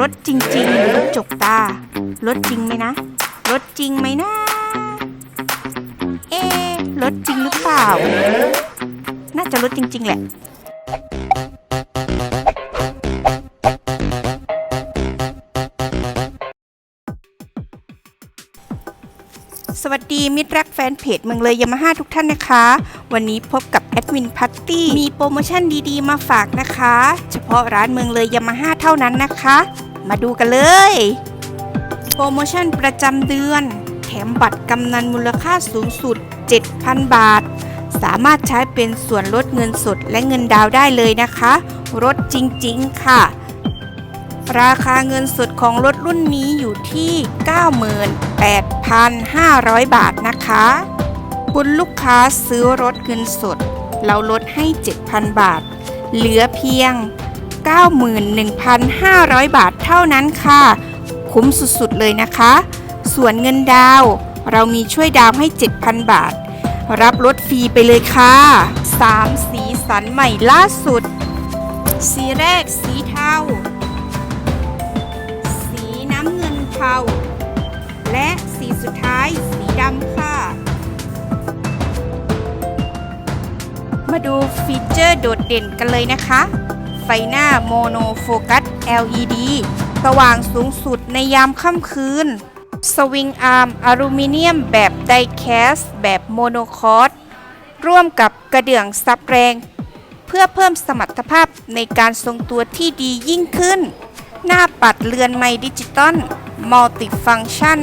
รถจริงๆหรือรถจกตารถจริงไหมนะรถจริงไหมนะ เอรถจริงหรือเปล่า น่าจะรถจริง ๆ แหละสวัสดีมิตรรักแฟนเพจเมืองเลยยามาฮ่าทุกท่านนะคะ วันนี้พบกับแอดมินพัตตี้มีโปรโมชั่นดีๆ มาฝากนะคะ เฉพาะร้านเมืองเลยยามาฮ่าเท่านั้นนะคะ มาดูกันเลย โปรโมชั่นประจำเดือน แถมบัตรกำนันมูลค่าสูงสุด 7,000 บาท สามารถใช้เป็นส่วนลดเงินสดและเงินดาวได้เลยนะคะลดจริงๆค่ะ ราคาเงินสดของรถรุ่นนี้อยู่ที่ 98,500 บาทนะคะคุณลูกค้าซื้อรถเงินสด เราลดให้ 7,000 บาท เหลือเพียง 91,500 บาท ท่านั้นค่ะ คุ้มสุดๆเลยนะคะ ส่วนเงินดาว เรามีช่วยดาวให้ 7,000 บาท รับรถฟรีไปเลยค่ะ 3 สีสันใหม่ล่าสุด สีแรกสีเทา สีน้ำเงินเทา และสีสุดท้ายสีดำค่ะ มาดูฟีเจอร์โดดเด่นกันเลยนะคะ ไฟหน้าโมโนโฟกัส LED สว่างสูงสุดในยามค่ำคืน สวิงอาร์มอลูมิเนียมแบบไดแคสแบบโมโนคอร์ดร่วมกับกระเดื่องซับแรง เพื่อเพิ่มสมรรถภาพในการทรงตัวที่ดียิ่งขึ้น หน้าปัดเรือนไม้ดิจิตอลมัลติฟังชัน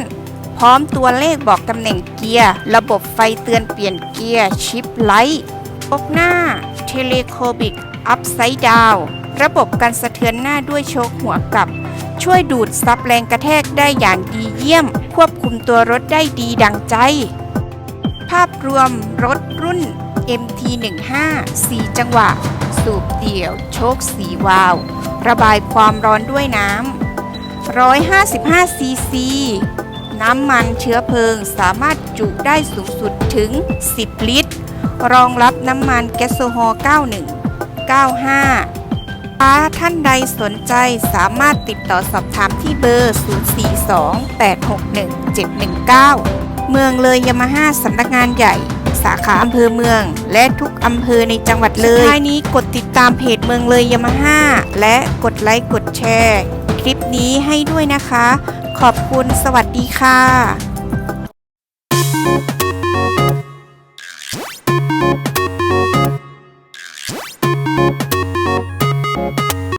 พร้อมตัวเลขบอกตำแหน่งเกียร์ ระบบไฟเตือนเปลี่ยนเกียร์ ชิปไลท์ปกหน้า เทเลโคบิกอัพไซด์ดาว ระบบการสะเทือนหน้าด้วยโชคหัวกลับ ช่วยดูดซับแรงกระแทกได้อย่างดีเยี่ยม ควบคุมตัวรถได้ดีดังใจ ภาพรวมรถรุ่น MT15 4 จังหวะ สูบเดี่ยว โชคสีวาล์วระบายความร้อนด้วยน้ำ 155 ซีซีน้ำมันเชื้อเพลิงสามารถจุได้สูงสุดถึง 10 ลิตร รองรับน้ำมันแก๊สโซฮอล์91 95 ถ้าท่านใดสนใจสามารถติดต่อสอบถามที่เบอร์ 042-861-719 เมืองเลยยามาฮ่าสำนักงานใหญ่ สาขาอำเภอเมือง และทุกอำเภอในจังหวัดเลยท้ายนี้กดติดตามเพจเมืองเลยยามาฮ่าและกดไลค์กดแชร์ คลิปนี้ให้ด้วยนะคะ ขอบคุณสวัสดีค่ะ